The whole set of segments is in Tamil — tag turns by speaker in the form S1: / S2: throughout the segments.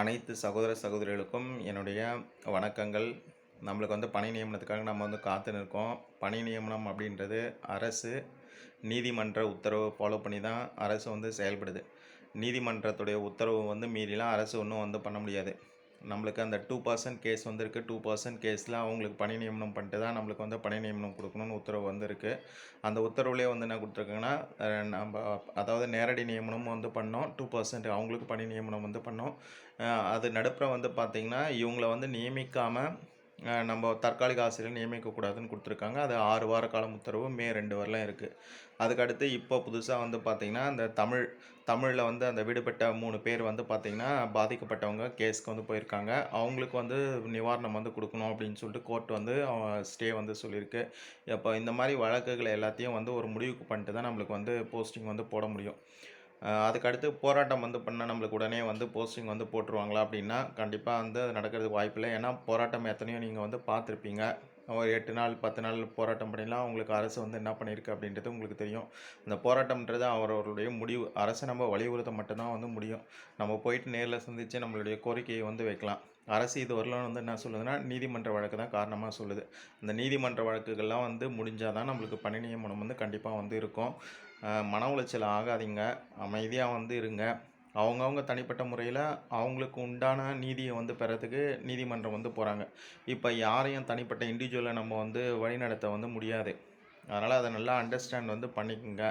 S1: அனைத்து சகோதர சகோதரிகளுக்கும் என்னுடைய வணக்கங்கள். நம்மளுக்கு வந்து பணி நியமனத்துக்காக நம்ம வந்து காத்து நிற்கோம். பணி நியமனம் அப்படின்றது அரசு நீதிமன்ற உத்தரவை ஃபாலோ பண்ணி தான் அரசு வந்து செயல்படுது. நீதிமன்றத்துடைய உத்தரவு வந்து மீறிலாம் அரசு ஒன்றும் வந்து பண்ண முடியாது. நம்மளுக்கு அந்த டூ பர்சன்ட் கேஸ் வந்திருக்கு. டூ பர்சன்ட் கேஸில் அவங்களுக்கு பணி நியமனம் பண்ணிட்டு தான் நம்மளுக்கு வந்து பணி நியமனம் கொடுக்கணும்னு உத்தரவு வந்திருக்கு. அந்த உத்தரவுலேயே வந்து என்ன கொடுத்துருக்காங்கன்னா நம்ம அதாவது நேரடி நியமனமும் வந்து பண்ணோம். டூ பர்சன்ட் அவங்களுக்கு பணி நியமனம் வந்து பண்ணோம். அது நடுப்புற வந்து பார்த்திங்கன்னா இவங்களை வந்து நியமிக்காமல் நம்ம தற்காலிக ஆசிரியர் நியமிக்கக்கூடாதுன்னு கொடுத்துருக்காங்க. அது ஆறு வார காலம் உத்தரவு மே ரெண்டு வரலாம் இருக்குது அதுக்கடுத்து இப்போ புதுசாக வந்து பார்த்திங்கன்னா அந்த தமிழ் தமிழில் வந்து அந்த விடுபட்ட மூணு பேர் வந்து பார்த்திங்கன்னா பாதிக்கப்பட்டவங்க கேஸ்க்கு வந்து போயிருக்காங்க. அவங்களுக்கு வந்து நிவாரணம் வந்து கொடுக்கணும் அப்படின்னு சொல்லிட்டு கோர்ட் வந்து ஸ்டே வந்து சொல்லியிருக்கு. இப்போ இந்த மாதிரி வழக்குகளை எல்லாத்தையும் வந்து ஒரு முடிவுக்கு பண்ணிட்டு தான் நம்மளுக்கு வந்து போஸ்டிங் வந்து போட முடியும். அதுக்கடுத்து போராட்டம் வந்து பண்ணால் நம்மளுக்கு உடனே வந்து போஸ்டிங் வந்து போட்டுருவாங்களா அப்படின்னா கண்டிப்பாக வந்து அது நடக்கிறதுக்கு வாய்ப்பில்லை. ஏன்னா போராட்டம் எத்தனையோ நீங்கள் வந்து பார்த்துருப்பீங்க. ஒரு எட்டு நாள் பத்து நாள் போராட்டம் பண்ணிலாம் அவங்களுக்கு அரசு வந்து என்ன பண்ணியிருக்கு அப்படின்றது உங்களுக்கு தெரியும். இந்த போராட்டம்ன்றது அவர்களுடைய முடிவு. அரசை நம்ம வலியுறுத்த மட்டும்தான் வந்து முடியும். நம்ம போயிட்டு நேரில் சந்தித்து நம்மளுடைய கோரிக்கையை வந்து வைக்கலாம். அரசு இது வரலாம் வந்து என்ன சொல்லுதுன்னா நீதிமன்ற வழக்கு தான் காரணமாக சொல்லுது. அந்த நீதிமன்ற வழக்குகள்லாம் வந்து முடிஞ்சால் தான் நம்மளுக்கு பணி நியமனம் வந்து கண்டிப்பாக வந்து இருக்கும். மன உளைச்சல் ஆகாதீங்க. அமைதியாக வந்து இருங்க. அவங்கவுங்க தனிப்பட்ட முறையில் அவங்களுக்கு உண்டான நீதியை வந்து பெறத்துக்கு நீதிமன்றம் வந்து போகிறாங்க இப்போ யாரையும் தனிப்பட்ட இண்டிவிஜுவலை நம்ம வந்து வழிநடத்த வந்து முடியாது. அதனால் அதை நல்லா அண்டர்ஸ்டாண்ட் வந்து பண்ணிக்கோங்க.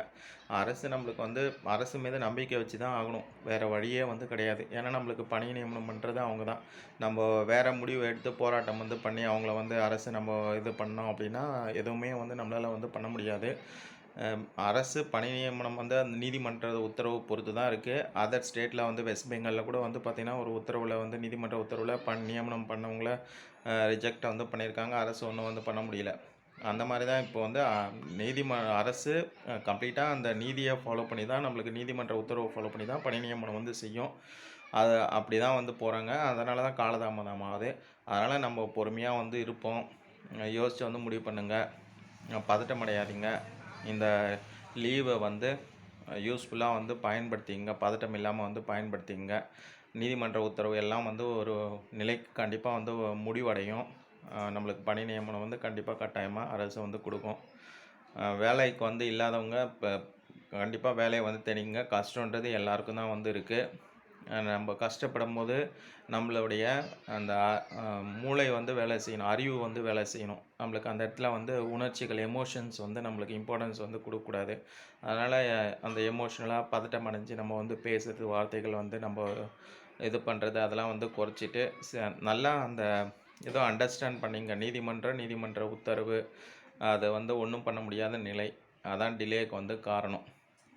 S1: அரசு நம்மளுக்கு வந்து அரசு மீது நம்பிக்கை வச்சு தான் ஆகணும். வேறு வழியே வந்து கிடையாது. ஏன்னா நம்மளுக்கு பணி நியமனம் பண்ணுறது அவங்க தான் நம்ம வேறு முடிவு எடுத்து போராட்டம் வந்து பண்ணி அவங்கள வந்து அரசு நம்ம இது பண்ணோம் அப்படின்னா எதுவுமே வந்து நம்மளால் வந்து பண்ண முடியாது. அரசு பணி நியமனம் வந்து அந்த நீதிமன்ற உத்தரவு பொறுத்து தான் இருக்குது அதர் ஸ்டேட்டில் வந்து வெஸ்ட் பெங்காலில் கூட வந்து பார்த்திங்கன்னா ஒரு உத்தரவில் வந்து நீதிமன்ற உத்தரவில் பண் நியமனம் பண்ணவங்கள ரிஜெக்ட் வந்து பண்ணியிருக்காங்க. அரசு ஒன்றும் வந்து பண்ண முடியல. அந்த மாதிரி தான் இப்போ வந்து நீதிம அரசு கம்ப்ளீட்டாக அந்த நீதியை ஃபாலோ பண்ணி தான் நம்மளுக்கு நீதிமன்ற உத்தரவை ஃபாலோ பண்ணி தான் பணி நியமனம் வந்து செய்யும். அது அப்படி தான் வந்து போகிறாங்க அதனால தான் காலதாமதம் ஆகுது. அதனால் நம்ம பொறுமையாக வந்து இருப்போம். யோசித்து வந்து முடிவு பண்ணுங்கள் பதட்டம் அடையாதீங்க. இந்த லீவை வந்து யூஸ்ஃபுல்லாக வந்து பயன்படுத்திங்க பதட்டம் இல்லாமல் வந்து பயன்படுத்திங்க நீதிமன்ற உத்தரவு எல்லாம் வந்து ஒரு நிலைக்கு கண்டிப்பாக வந்து முடிவடையும். நம்மளுக்கு பணி நியமனம் வந்து கண்டிப்பாக கட்டாயமாக அரசு வந்து கொடுக்கும். வேலைக்கு வந்து இல்லாதவங்க இப்போ கண்டிப்பாக வேலையை வந்து தெரியுங்க கஷ்டன்றது எல்லாருக்கும் தான் வந்து இருக்குது நம்ம கஷ்டப்படும் போது நம்மளுடைய அந்த மூளை வந்து வேலை செய்யணும் அறிவு வந்து வேலை செய்யணும். நம்மளுக்கு அந்த இடத்துல வந்து உணர்ச்சிகள் எமோஷன்ஸ் வந்து நம்மளுக்கு இம்பார்ட்டன்ஸ் வந்து கொடுக்கக்கூடாது. அதனால் அந்த எமோஷ்னலாக பதட்டம் அடைஞ்சு நம்ம வந்து பேசுறது வார்த்தைகள் வந்து நம்ம இது பண்ணுறது அதெல்லாம் வந்து குறைச்சிட்டு ச- நல்லா அந்த ஏதோ அண்டர்ஸ்டாண்ட் பண்ணிங்க. நீதிமன்ற நீதிமன்ற உத்தரவு அதை வந்து ஒன்றும் பண்ண முடியாத நிலை. அதான் டிலேக்கு வந்து காரணம்.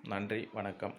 S1: நன்றி வணக்கம்.